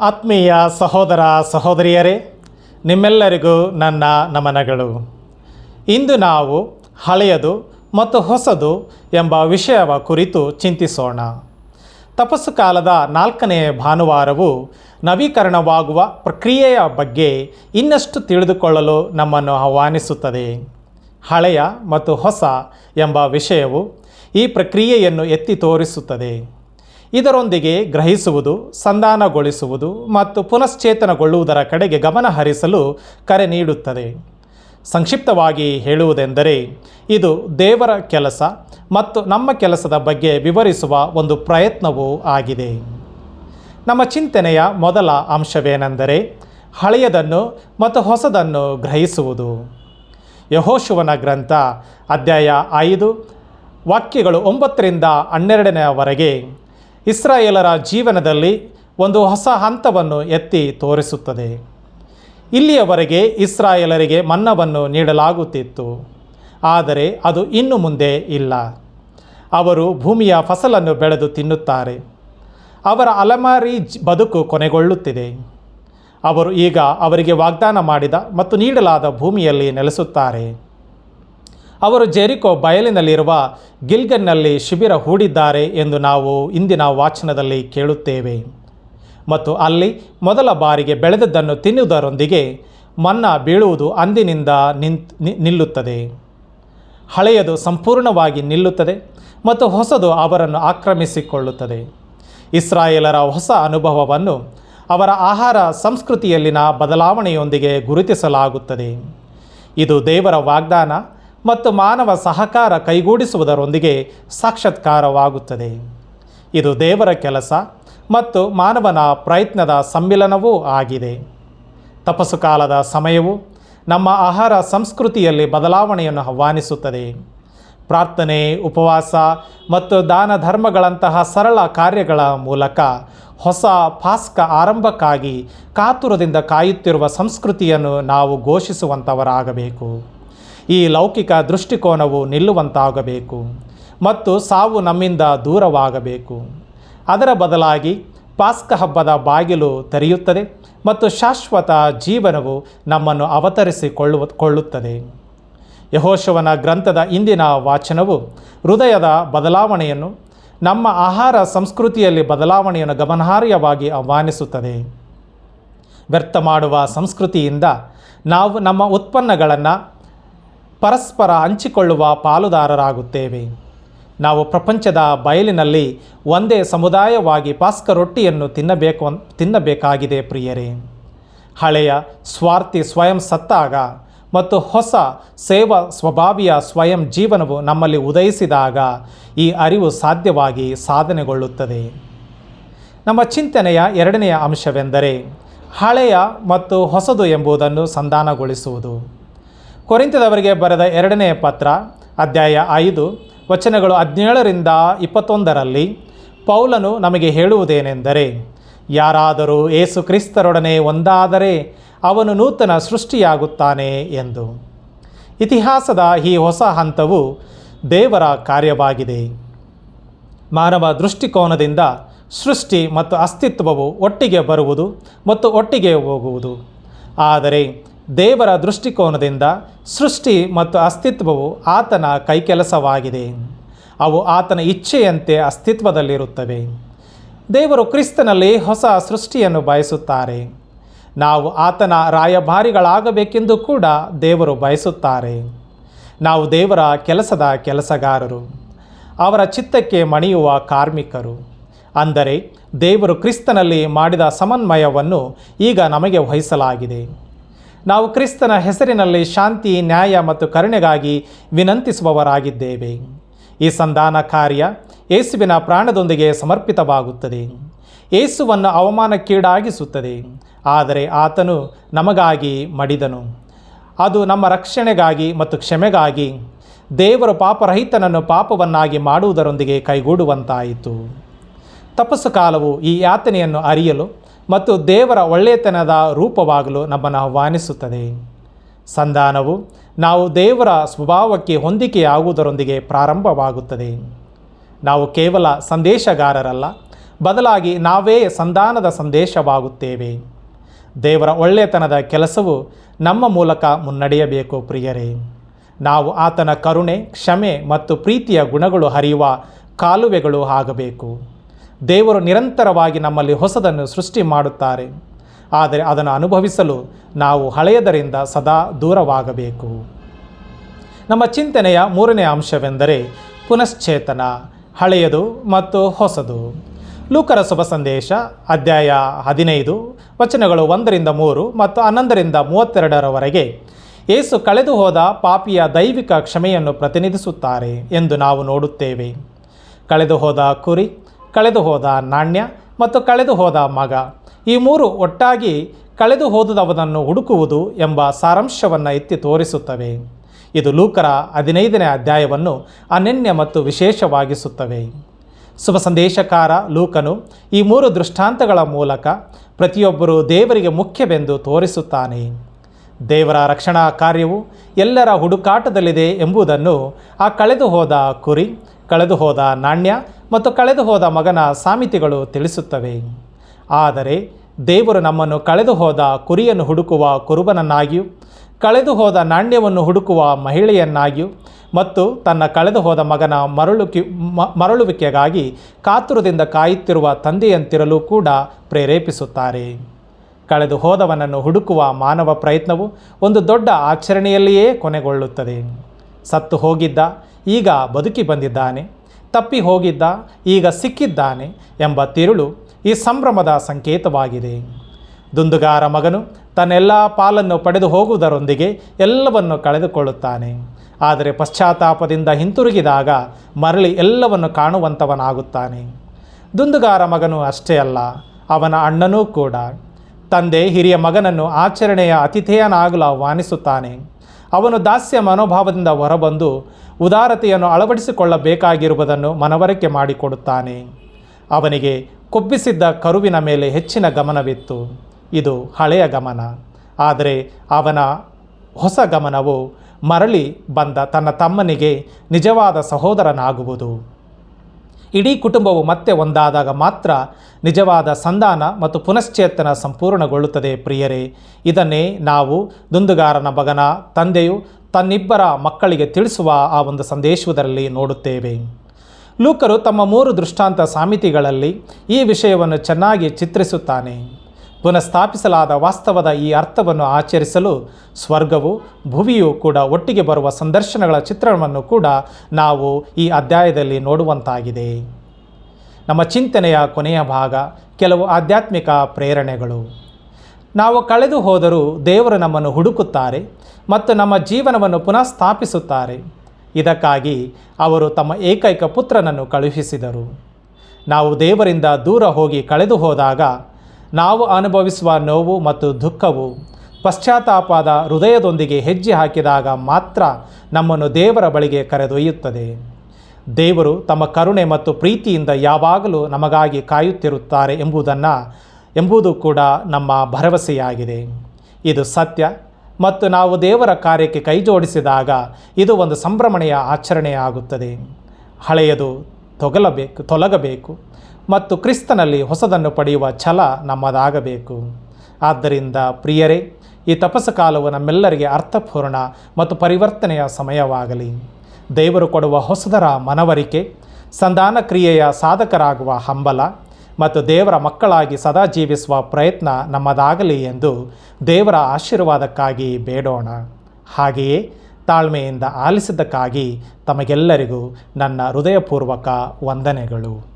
ಆತ್ಮೀಯ ಸಹೋದರ ಸಹೋದರಿಯರೇ, ನಿಮ್ಮೆಲ್ಲರಿಗೂ ನನ್ನ ನಮನಗಳು. ಇಂದು ನಾವು ಹಳೆಯದು ಮತ್ತು ಹೊಸದು ಎಂಬ ವಿಷಯವ ಕುರಿತು ಚಿಂತಿಸೋಣ. ತಪಸ್ಸು ಕಾಲದ ನಾಲ್ಕನೇ ಭಾನುವಾರವು ನವೀಕರಣವಾಗುವ ಪ್ರಕ್ರಿಯೆಯ ಬಗ್ಗೆ ಇನ್ನಷ್ಟು ತಿಳಿದುಕೊಳ್ಳಲು ನಮ್ಮನ್ನು ಆಹ್ವಾನಿಸುತ್ತದೆ. ಹಳೆಯ ಮತ್ತು ಹೊಸ ಎಂಬ ವಿಷಯವು ಈ ಪ್ರಕ್ರಿಯೆಯನ್ನು ಎತ್ತಿ ತೋರಿಸುತ್ತದೆ. ಇದರೊಂದಿಗೆ ಗ್ರಹಿಸುವುದು, ಸಂಧಾನಗೊಳಿಸುವುದು ಮತ್ತು ಪುನಶ್ಚೇತನಗೊಳ್ಳುವುದರ ಕಡೆಗೆ ಗಮನ ಹರಿಸಲು ಕರೆ ನೀಡುತ್ತದೆ. ಸಂಕ್ಷಿಪ್ತವಾಗಿ ಹೇಳುವುದೆಂದರೆ, ಇದು ದೇವರ ಕೆಲಸ ಮತ್ತು ನಮ್ಮ ಕೆಲಸದ ಬಗ್ಗೆ ವಿವರಿಸುವ ಒಂದು ಪ್ರಯತ್ನವೂ ಆಗಿದೆ. ನಮ್ಮ ಚಿಂತನೆಯ ಮೊದಲ ಅಂಶವೇನೆಂದರೆ, ಹಳೆಯದನ್ನು ಮತ್ತು ಹೊಸದನ್ನು ಗ್ರಹಿಸುವುದು. ಯಹೋಶುವನ ಗ್ರಂಥ, ಅಧ್ಯಾಯ ಐದು, ವಾಕ್ಯಗಳು ಒಂಬತ್ತರಿಂದ ಹನ್ನೆರಡನೆಯವರೆಗೆ ಇಸ್ರಾಯೇಲರ ಜೀವನದಲ್ಲಿ ಒಂದು ಹೊಸ ಹಂತವನ್ನು ಎತ್ತಿ ತೋರಿಸುತ್ತದೆ. ಇಲ್ಲಿಯವರೆಗೆ ಇಸ್ರಾಯೇಲರಿಗೆ ಮನ್ನವನ್ನು ನೀಡಲಾಗುತ್ತಿತ್ತು. ಆದರೆ ಅದು ಇನ್ನು ಮುಂದೆ ಇಲ್ಲ. ಅವರು ಭೂಮಿಯ ಫಸಲನ್ನು ಬೆಳೆದು ತಿನ್ನುತ್ತಾರೆ. ಅವರ ಅಲಮಾರಿ ಬದುಕು ಕೊನೆಗೊಳ್ಳುತ್ತಿದೆ. ಅವರು ಈಗ ಅವರಿಗೆ ವಾಗ್ದಾನ ಮಾಡಿದ ಮತ್ತು ನೀಡಲಾದ ಭೂಮಿಯಲ್ಲಿ ನೆಲೆಸುತ್ತಾರೆ. ಅವರು ಜೆರಿಕೋ ಬಯಲಿನಲ್ಲಿರುವ ಗಿಲ್ಗನ್ನಲ್ಲಿ ಶಿಬಿರ ಹೂಡಿದ್ದಾರೆ ಎಂದು ನಾವು ಇಂದಿನ ವಾಚನದಲ್ಲಿ ಕೇಳುತ್ತೇವೆ. ಮತ್ತು ಅಲ್ಲಿ ಮೊದಲ ಬಾರಿಗೆ ಬೆಳೆದದ್ದನ್ನು ತಿನ್ನುವುದರೊಂದಿಗೆ ಮನ್ನ ಬೀಳುವುದು ಅಂದಿನಿಂದ ನಿಂತ್ ನಿಲ್ಲುತ್ತದೆ. ಹಳೆಯದು ಸಂಪೂರ್ಣವಾಗಿ ನಿಲ್ಲುತ್ತದೆ ಮತ್ತು ಹೊಸದು ಅವರನ್ನು ಆಕ್ರಮಿಸಿಕೊಳ್ಳುತ್ತದೆ. ಇಸ್ರಾಯೇಲರ ಹೊಸ ಅನುಭವವನ್ನು ಅವರ ಆಹಾರ ಸಂಸ್ಕೃತಿಯಲ್ಲಿನ ಬದಲಾವಣೆಯೊಂದಿಗೆ ಗುರುತಿಸಲಾಗುತ್ತದೆ. ಇದು ದೇವರ ವಾಗ್ದಾನ ಮತ್ತು ಮಾನವ ಸಹಕಾರ ಕೈಗೂಡಿಸುವುದರೊಂದಿಗೆ ಸಾಕ್ಷಾತ್ಕಾರವಾಗುತ್ತದೆ. ಇದು ದೇವರ ಕೆಲಸ ಮತ್ತು ಮಾನವನ ಪ್ರಯತ್ನದ ಸಮ್ಮಿಲನವೂ ಆಗಿದೆ. ತಪಸ್ಸು ಕಾಲದ ಸಮಯವು ನಮ್ಮ ಆಹಾರ ಸಂಸ್ಕೃತಿಯಲ್ಲಿ ಬದಲಾವಣೆಯನ್ನು ಆಹ್ವಾನಿಸುತ್ತದೆ. ಪ್ರಾರ್ಥನೆ, ಉಪವಾಸ ಮತ್ತು ದಾನ ಧರ್ಮಗಳಂತಹ ಸರಳ ಕಾರ್ಯಗಳ ಮೂಲಕ ಹೊಸ ಪಾಸ್ಕ ಆರಂಭಕ್ಕಾಗಿ ಕಾತುರದಿಂದ ಕಾಯುತ್ತಿರುವ ಸಂಸ್ಕೃತಿಯನ್ನು ನಾವು ಘೋಷಿಸುವಂಥವರಾಗಬೇಕು ಈ ಲೌಕಿಕ ದೃಷ್ಟಿಕೋನವು ನಿಲ್ಲುವಂತಾಗಬೇಕು ಮತ್ತು ಸಾವು ನಮ್ಮಿಂದ ದೂರವಾಗಬೇಕು. ಅದರ ಬದಲಾಗಿ ಪಾಸ್ಕ ಹಬ್ಬದ ಬಾಗಿಲು ತೆರೆಯುತ್ತದೆ ಮತ್ತು ಶಾಶ್ವತ ಜೀವನವು ನಮ್ಮನ್ನು ಅವತರಿಸಿಕೊಳ್ಳುವ, ಕೊಳ್ಳುತ್ತದೆ. ಯಹೋಶವನ ಗ್ರಂಥದ ಇಂದಿನ ವಾಚನವು ಹೃದಯದ ಬದಲಾವಣೆಯನ್ನು, ನಮ್ಮ ಆಹಾರ ಸಂಸ್ಕೃತಿಯಲ್ಲಿ ಬದಲಾವಣೆಯನ್ನು ಗಮನಾರ್ಹವಾಗಿ ಆಹ್ವಾನಿಸುತ್ತದೆ. ವ್ಯರ್ಥ ಮಾಡುವ ಸಂಸ್ಕೃತಿಯಿಂದ ನಾವು ನಮ್ಮ ಉತ್ಪನ್ನಗಳನ್ನು ಪರಸ್ಪರ ಹಂಚಿಕೊಳ್ಳುವ ಪಾಲುದಾರರಾಗುತ್ತೇವೆ. ನಾವು ಪ್ರಪಂಚದ ಬಯಲಿನಲ್ಲಿ ಒಂದೇ ಸಮುದಾಯವಾಗಿ ಪಾಸ್ಕ ರೊಟ್ಟಿಯನ್ನು ತಿನ್ನಬೇಕು ತಿನ್ನಬೇಕಾಗಿದೆ ಪ್ರಿಯರೇ. ಹಳೆಯ ಸ್ವಾರ್ಥಿ ಸ್ವಯಂ ಸತ್ತಾಗ ಮತ್ತು ಹೊಸ ಸೇವಾ ಸ್ವಭಾವಿಯ ಸ್ವಯಂ ಜೀವನವು ನಮ್ಮಲ್ಲಿ ಉದಯಿಸಿದಾಗ ಈ ಅರಿವು ಸಾಧ್ಯವಾಗಿ ಸಾಧನೆಗೊಳ್ಳುತ್ತದೆ. ನಮ್ಮ ಚಿಂತನೆಯ ಎರಡನೆಯ ಅಂಶವೆಂದರೆ ಹಳೆಯ ಮತ್ತು ಹೊಸದು ಎಂಬುದನ್ನು ಸಂಧಾನಗೊಳಿಸುವುದು. ಕೊರಿಂತದವರಿಗೆ ಬರೆದ ಎರಡನೆಯ ಪತ್ರ, ಅಧ್ಯಾಯ ಐದು, ವಚನಗಳು ಹದಿನೇಳರಿಂದ ಇಪ್ಪತ್ತೊಂದರಲ್ಲಿ ಪೌಲನು ನಮಗೆ ಹೇಳುವುದೇನೆಂದರೆ, ಯಾರಾದರೂ ಏಸು ಕ್ರಿಸ್ತರೊಡನೆ ಒಂದಾದರೆ ಅವನು ನೂತನ ಸೃಷ್ಟಿಯಾಗುತ್ತಾನೆ ಎಂದು. ಇತಿಹಾಸದ ಈ ಹೊಸ ಹಂತವು ದೇವರ ಕಾರ್ಯವಾಗಿದೆ. ಮಾನವ ದೃಷ್ಟಿಕೋನದಿಂದ ಸೃಷ್ಟಿ ಮತ್ತು ಅಸ್ತಿತ್ವವು ಒಟ್ಟಿಗೆ ಬರುವುದು ಮತ್ತು ಒಟ್ಟಿಗೆ ಹೋಗುವುದು. ಆದರೆ ದೇವರ ದೃಷ್ಟಿಕೋನದಿಂದ ಸೃಷ್ಟಿ ಮತ್ತು ಅಸ್ತಿತ್ವವು ಆತನ ಕೈಕೆಲಸವಾಗಿದೆ. ಅವು ಆತನ ಇಚ್ಛೆಯಂತೆ ಅಸ್ತಿತ್ವದಲ್ಲಿರುತ್ತವೆ. ದೇವರು ಕ್ರಿಸ್ತನಲ್ಲಿ ಹೊಸ ಸೃಷ್ಟಿಯನ್ನು ಬಯಸುತ್ತಾರೆ. ನಾವು ಆತನ ರಾಯಭಾರಿಗಳಾಗಬೇಕೆಂದು ಕೂಡ ದೇವರು ಬಯಸುತ್ತಾರೆ. ನಾವು ದೇವರ ಕೆಲಸದ ಕೆಲಸಗಾರರು. ಅವರ ಚಿತ್ತಕ್ಕೆ ಮಣಿಯುವ ಕಾರ್ಮಿಕರು. ಅಂದರೆ ದೇವರು ಕ್ರಿಸ್ತನಲ್ಲಿ ಮಾಡಿದ ಸಮನ್ವಯವನ್ನು ಈಗ ನಮಗೆ ವಹಿಸಲಾಗಿದೆ. ನಾವು ಕ್ರಿಸ್ತನ ಹೆಸರಿನಲ್ಲಿ ಶಾಂತಿ, ನ್ಯಾಯ ಮತ್ತು ಕರುಣೆಗಾಗಿ ವಿನಂತಿಸುವವರಾಗಿದ್ದೇವೆ. ಈ ಸಂಧಾನ ಕಾರ್ಯ ಯೇಸುವಿನ ಪ್ರಾಣದೊಂದಿಗೆ ಸಮರ್ಪಿತವಾಗುತ್ತದೆ. ಯೇಸುವನ್ನು ಅವಮಾನಕ್ಕೀಡಾಗಿಸುತ್ತದೆ. ಆದರೆ ಆತನು ನಮಗಾಗಿ ಮಡಿದನು. ಅದು ನಮ್ಮ ರಕ್ಷಣೆಗಾಗಿ ಮತ್ತು ಕ್ಷಮೆಗಾಗಿ ದೇವರು ಪಾಪರಹಿತನನ್ನು ಪಾಪವನ್ನಾಗಿ ಮಾಡುವುದರೊಂದಿಗೆ ಕೈಗೂಡುವಂತಾಯಿತು. ತಪಸ್ಸು ಕಾಲವು ಈ ಯಾತನೆಯನ್ನು ಅರಿಯಲು ಮತ್ತು ದೇವರ ಒಳ್ಳೆಯತನದ ರೂಪವಾಗಲು ನಮ್ಮನ್ನು ಆಹ್ವಾನಿಸುತ್ತದೆ. ಸಂಧಾನವು ನಾವು ದೇವರ ಸ್ವಭಾವಕ್ಕೆ ಹೊಂದಿಕೆಯಾಗುವುದರೊಂದಿಗೆ ಪ್ರಾರಂಭವಾಗುತ್ತದೆ. ನಾವು ಕೇವಲ ಸಂದೇಶಗಾರರಲ್ಲ, ಬದಲಾಗಿ ನಾವೇ ಸಂಧಾನದ ಸಂದೇಶವಾಗುತ್ತೇವೆ. ದೇವರ ಒಳ್ಳೆಯತನದ ಕೆಲಸವು ನಮ್ಮ ಮೂಲಕ ಮುನ್ನಡೆಯಬೇಕು ಪ್ರಿಯರೇ. ನಾವು ಆತನ ಕರುಣೆ, ಕ್ಷಮೆ ಮತ್ತು ಪ್ರೀತಿಯ ಗುಣಗಳು ಹರಿಯುವ ಕಾಲುವೆಗಳು ಆಗಬೇಕು. ದೇವರು ನಿರಂತರವಾಗಿ ನಮ್ಮಲ್ಲಿ ಹೊಸದನ್ನು ಸೃಷ್ಟಿ ಮಾಡುತ್ತಾರೆ. ಆದರೆ ಅದನ್ನು ಅನುಭವಿಸಲು ನಾವು ಹಳೆಯದರಿಂದ ಸದಾ ದೂರವಾಗಬೇಕು. ನಮ್ಮ ಚಿಂತನೆಯ ಮೂರನೇ ಅಂಶವೆಂದರೆ ಪುನಶ್ಚೇತನ, ಹಳೆಯದು ಮತ್ತು ಹೊಸದು. ಲೂಕರ ಶುಭ ಸಂದೇಶ, ಅಧ್ಯಾಯ ಹದಿನೈದು, ವಚನಗಳು ಒಂದರಿಂದ ಮೂರು ಮತ್ತು ಹನ್ನೊಂದರಿಂದ ಮೂವತ್ತೆರಡರವರೆಗೆ ಏಸು ಕಳೆದು ಹೋದ ಪಾಪಿಯ ದೈವಿಕ ಕ್ಷಮೆಯನ್ನು ಪ್ರತಿನಿಧಿಸುತ್ತಾರೆ ಎಂದು ನಾವು ನೋಡುತ್ತೇವೆ. ಕಳೆದು ಹೋದ ಕುರಿ ಕಳೆದು ಹೋದ ನಾಣ್ಯ ಮತ್ತು ಕಳೆದು ಹೋದ ಮಗ. ಈ ಮೂರು ಒಟ್ಟಾಗಿ ಕಳೆದು ಹೋದುದವನನ್ನು ಹುಡುಕುವುದು ಎಂಬ ಸಾರಾಂಶವನ್ನು ಎತ್ತಿ ತೋರಿಸುತ್ತವೆ. ಇದು ಲೂಕರ ಹದಿನೈದನೇ ಅಧ್ಯಾಯವನ್ನು ಅನನ್ಯ ಮತ್ತು ವಿಶೇಷವಾಗಿಸುತ್ತವೆ. ಶುಭ ಸಂದೇಶಕಾರ ಲೂಕನು ಈ ಮೂರು ದೃಷ್ಟಾಂತಗಳ ಮೂಲಕ ಪ್ರತಿಯೊಬ್ಬರೂ ದೇವರಿಗೆ ಮುಖ್ಯವೆಂದು ತೋರಿಸುತ್ತಾನೆ. ದೇವರ ರಕ್ಷಣಾ ಕಾರ್ಯವು ಎಲ್ಲರ ಹುಡುಕಾಟದಲ್ಲಿದೆ ಎಂಬುದನ್ನು ಆ ಕಳೆದು ಹೋದ ಕುರಿ ಕಳೆದು ಹೋದ ನಾಣ್ಯ ಮತ್ತು ಕಳೆದು ಹೋದ ಮಗನ ಸಾಮಿತಿಗಳು ತಿಳಿಸುತ್ತವೆ. ಆದರೆ ದೇವರು ನಮ್ಮನ್ನು ಕಳೆದು ಹೋದ ಕುರಿಯನ್ನು ಹುಡುಕುವ ಕುರುಬನನ್ನಾಗಿಯೂ, ಕಳೆದು ಹೋದ ನಾಣ್ಯವನ್ನು ಹುಡುಕುವ ಮಹಿಳೆಯನ್ನಾಗಿಯೂ ಮತ್ತು ತನ್ನ ಕಳೆದು ಹೋದ ಮಗನ ಮರಳುಕಿ ಮರಳುವಿಕೆಗಾಗಿ ಕಾತುರದಿಂದ ಕಾಯುತ್ತಿರುವ ತಂದೆಯಂತಿರಲು ಕೂಡ ಪ್ರೇರೇಪಿಸುತ್ತಾರೆ. ಕಳೆದು ಹೋದವನನ್ನು ಹುಡುಕುವ ಮಾನವ ಪ್ರಯತ್ನವು ಒಂದು ದೊಡ್ಡ ಆಚರಣೆಯಲ್ಲಿಯೇ ಕೊನೆಗೊಳ್ಳುತ್ತದೆ. ಸತ್ತು ಹೋಗಿದ್ದ, ಈಗ ಬದುಕಿ ಬಂದಿದ್ದಾನೆ. ತಪ್ಪಿ ಹೋಗಿದ್ದ ಈಗ ಸಿಕ್ಕಿದ್ದಾನೆ ಎಂಬ ತಿರುಳು ಈ ಸಂಭ್ರಮದ ಸಂಕೇತವಾಗಿದೆ. ದುಂದುಗಾರ ಮಗನು ತನ್ನೆಲ್ಲ ಪಾಲನ್ನು ಪಡೆದು ಹೋಗುವುದರೊಂದಿಗೆ ಎಲ್ಲವನ್ನು ಕಳೆದುಕೊಳ್ಳುತ್ತಾನೆ. ಆದರೆ ಪಶ್ಚಾತ್ತಾಪದಿಂದ ಹಿಂತಿರುಗಿದಾಗ ಮರಳಿ ಎಲ್ಲವನ್ನು ಕಾಣುವಂಥವನಾಗುತ್ತಾನೆ ದುಂದುಗಾರ ಮಗನು ಅಷ್ಟೇ ಅಲ್ಲ, ಅವನ ಅಣ್ಣನೂ ಕೂಡ. ತಂದೆ ಹಿರಿಯ ಮಗನನ್ನು ಆಚರಣೆಯ ಅತಿಥೇಯನಾಗಲು ಆಹ್ವಾನಿಸುತ್ತಾನೆ. ಅವನು ದಾಸ್ಯ ಮನೋಭಾವದಿಂದ ಹೊರಬಂದು ಉದಾರತೆಯನ್ನು ಅಳವಡಿಸಿಕೊಳ್ಳಬೇಕಾಗಿರುವುದನ್ನು ಮನವರಿಕೆ ಮಾಡಿಕೊಡುತ್ತಾನೆ. ಅವನಿಗೆ ಕೊಬ್ಬಿಸಿದ್ದ ಕರುವಿನ ಮೇಲೆ ಹೆಚ್ಚಿನ ಗಮನವಿತ್ತು. ಇದು ಹಳೆಯ ಗಮನ. ಆದರೆ ಅವನ ಹೊಸ ಗಮನವು ಮರಳಿ ಬಂದ ತನ್ನ ತಮ್ಮನಿಗೆ ನಿಜವಾದ ಸಹೋದರನಾಗುವುದು. ಇಡೀ ಕುಟುಂಬವು ಮತ್ತೆ ಒಂದಾದಾಗ ಮಾತ್ರ ನಿಜವಾದ ಸಂಧಾನ ಮತ್ತು ಪುನಶ್ಚೇತನ ಸಂಪೂರ್ಣಗೊಳ್ಳುತ್ತದೆ ಪ್ರಿಯರೇ. ಇದನ್ನೇ ನಾವು ದುಂದುಗಾರನ ಮಗನ, ತಂದೆಯು ತನ್ನಿಬ್ಬರ ಮಕ್ಕಳಿಗೆ ತಿಳಿಸುವ ಆ ಒಂದು ಸಂದೇಶದಲ್ಲಿ ನೋಡುತ್ತೇವೆ. ಲೂಕರು ತಮ್ಮ ಮೂರು ದೃಷ್ಟಾಂತ ಸಾಮಿತಿಗಳಲ್ಲಿ ಈ ವಿಷಯವನ್ನು ಚೆನ್ನಾಗಿ ಚಿತ್ರಿಸುತ್ತಾನೆ. ಪುನಃಸ್ಥಾಪಿಸಲಾದ ವಾಸ್ತವದ ಈ ಅರ್ಥವನ್ನು ಆಚರಿಸಲು ಸ್ವರ್ಗವು ಭುವಿಯೂ ಕೂಡ ಒಟ್ಟಿಗೆ ಬರುವ ಸಂದರ್ಶನಗಳ ಚಿತ್ರಣವನ್ನು ಕೂಡ ನಾವು ಈ ಅಧ್ಯಾಯದಲ್ಲಿ ನೋಡುವಂತಾಗಿದೆ. ನಮ್ಮ ಚಿಂತನೆಯ ಕೊನೆಯ ಭಾಗ, ಕೆಲವು ಆಧ್ಯಾತ್ಮಿಕ ಪ್ರೇರಣೆಗಳು. ನಾವು ಕಳೆದು ಹೋದರೂ ದೇವರು ನಮ್ಮನ್ನು ಹುಡುಕುತ್ತಾರೆ ಮತ್ತು ನಮ್ಮ ಜೀವನವನ್ನು ಪುನಃ ಸ್ಥಾಪಿಸುತ್ತಾರೆ ಇದಕ್ಕಾಗಿ ಅವರು ತಮ್ಮ ಏಕೈಕ ಪುತ್ರನನ್ನು ಕಳುಹಿಸಿದರು. ನಾವು ದೇವರಿಂದ ದೂರ ಹೋಗಿ ಕಳೆದು ಹೋದಾಗ ನಾವು ಅನುಭವಿಸುವ ನೋವು ಮತ್ತು ದುಃಖವು ಪಶ್ಚಾತ್ತಾಪದ ಹೃದಯದೊಂದಿಗೆ ಹೆಜ್ಜೆ ಹಾಕಿದಾಗ ಮಾತ್ರ ನಮ್ಮನ್ನು ದೇವರ ಬಳಿಗೆ ಕರೆದೊಯ್ಯುತ್ತದೆ. ದೇವರು ತಮ್ಮ ಕರುಣೆ ಮತ್ತು ಪ್ರೀತಿಯಿಂದ ಯಾವಾಗಲೂ ನಮಗಾಗಿ ಕಾಯುತ್ತಿರುತ್ತಾರೆ ಎಂಬುದನ್ನು, ಎಂಬುದು ಕೂಡ ನಮ್ಮ ಭರವಸೆಯಾಗಿದೆ. ಇದು ಸತ್ಯ ಮತ್ತು ನಾವು ದೇವರ ಕಾರ್ಯಕ್ಕೆ ಕೈಜೋಡಿಸಿದಾಗ ಇದು ಒಂದು ಸಂಭ್ರಮಣೆಯ ಆಚರಣೆಯಾಗುತ್ತದೆ. ಹಳೆಯದು ತೊಗಲಬೇಕು, ತೊಲಗಬೇಕು. ಮತ್ತು ಕ್ರಿಸ್ತನಲ್ಲಿ ಹೊಸದನ್ನು ಪಡೆಯುವ ಛಲ ನಮ್ಮದಾಗಬೇಕು. ಆದ್ದರಿಂದ ಪ್ರಿಯರೇ, ಈ ತಪಸ್ಸು ಕಾಲವು ನಮ್ಮೆಲ್ಲರಿಗೆ ಅರ್ಥಪೂರ್ಣ ಮತ್ತು ಪರಿವರ್ತನೆಯ ಸಮಯವಾಗಲಿ. ದೇವರು ಕೊಡುವ ಹೊಸದರ ಮನವರಿಕೆ, ಸಂಧಾನ ಕ್ರಿಯೆಯ ಸಾಧಕರಾಗುವ ಹಂಬಲ ಮತ್ತು ದೇವರ ಮಕ್ಕಳಾಗಿ ಸದಾ ಜೀವಿಸುವ ಪ್ರಯತ್ನ ನಮ್ಮದಾಗಲಿ ಎಂದು ದೇವರ ಆಶೀರ್ವಾದಕ್ಕಾಗಿ ಬೇಡೋಣ. ಹಾಗೆಯೇ ತಾಳ್ಮೆಯಿಂದ ಆಲಿಸಿದ್ದಕ್ಕಾಗಿ ತಮಗೆಲ್ಲರಿಗೂ ನನ್ನ ಹೃದಯಪೂರ್ವಕ ವಂದನೆಗಳು.